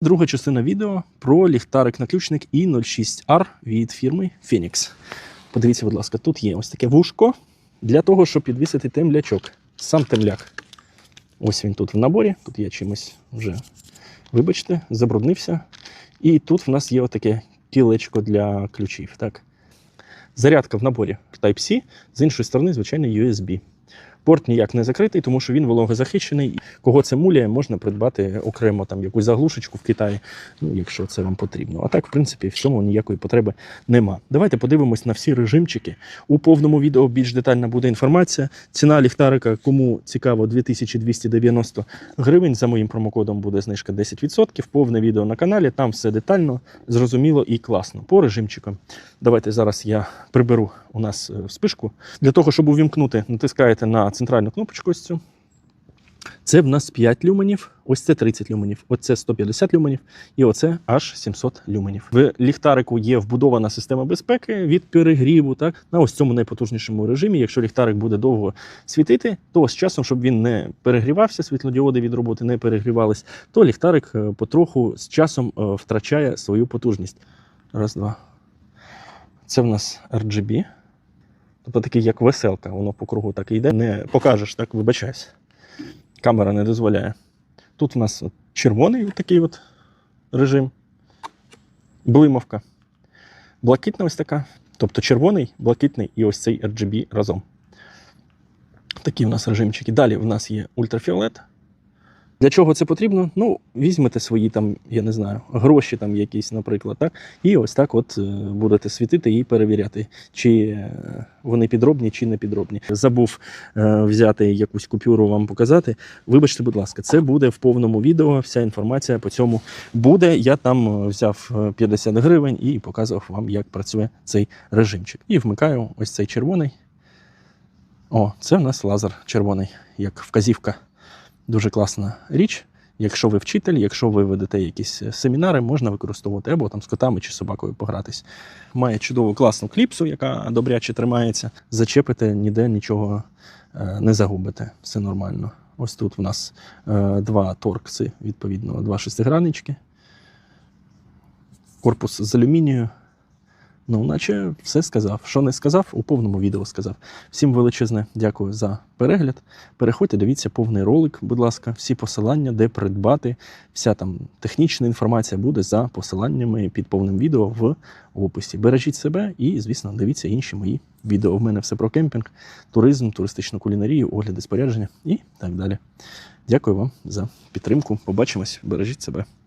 Друга частина відео про ліхтарик-наключник i06R від фірми Phoenix. Подивіться, будь ласка, тут є ось таке вушко для того, щоб підвісити темлячок. Сам темляк. Ось він тут в наборі. Тут я чимось вже, вибачте, забруднився. І тут в нас є отаке кілечко для ключів. Так. Зарядка в наборі Type-C, з іншої сторони, звичайно, USB. Порт ніяк не закритий, тому що він вологозахищений. Кого це муляє, можна придбати окремо там якусь заглушечку в Китаї, ну, якщо це вам потрібно. А так, в принципі, в цьому ніякої потреби нема. Давайте подивимось на всі режимчики. У повному відео більш детальна буде інформація. Ціна ліхтарика, кому цікаво, 2290 гривень. За моїм промокодом буде знижка 10%. Повне відео на каналі. Там все детально, зрозуміло і класно. По режимчикам. Давайте зараз я приберу у нас е, спишку. Для того, щоб увімкнути, натискаєте на центральну кнопочку ось цю. Це в нас 5 люменів, ось це 30 люменів, оце 150 люменів і оце аж 700 люменів. В ліхтарику є вбудована система безпеки від перегріву. Так на ось цьому найпотужнішому режимі. Якщо ліхтарик буде довго світити, то з часом, щоб він не перегрівався, світлодіоди від роботи не перегрівались, то ліхтарик е, потроху з часом е, втрачає свою потужність. Раз, два. Це в нас RGB. Тобто такий, як веселка, воно по кругу так і йде. Не покажеш, так вибачайся. Камера не дозволяє. Тут у нас от червоний такий от режим. Блимовка. Блакитна ось така. Тобто червоний, блакитний і ось цей RGB разом. Такі у нас режимчики. Далі в нас є ультрафіолет. Для чого це потрібно? Ну, візьмете свої там, я не знаю, гроші там якісь, наприклад, так, і ось так от е, будете світити і перевіряти, чи е, вони підробні, чи не підробні. Забув е, взяти якусь купюру вам показати. Вибачте, будь ласка, це буде в повному відео. Вся інформація по цьому буде. Я там взяв е, 50 гривень і показував вам, як працює цей режимчик. І вмикаю ось цей червоний. О, це в нас лазер червоний, як вказівка. Дуже класна річ. Якщо ви вчитель, якщо ви ведете якісь е, семінари, можна використовувати або там з котами чи собакою погратись. Має чудову класну кліпсу, яка добряче тримається. Зачепите, ніде нічого е, не загубите. Все нормально. Ось тут в нас е, два торкси, відповідно, два шестиграннички. Корпус з алюмінію. Ну, наче все сказав. Що не сказав, у повному відео сказав. Всім величезне дякую за перегляд. Переходьте, дивіться повний ролик, будь ласка, всі посилання, де придбати. Вся там технічна інформація буде за посиланнями під повним відео в описі. Бережіть себе і, звісно, дивіться інші мої відео. В мене все про кемпінг, туризм, туристичну кулінарію, огляди спорядження і так далі. Дякую вам за підтримку. Побачимось, бережіть себе.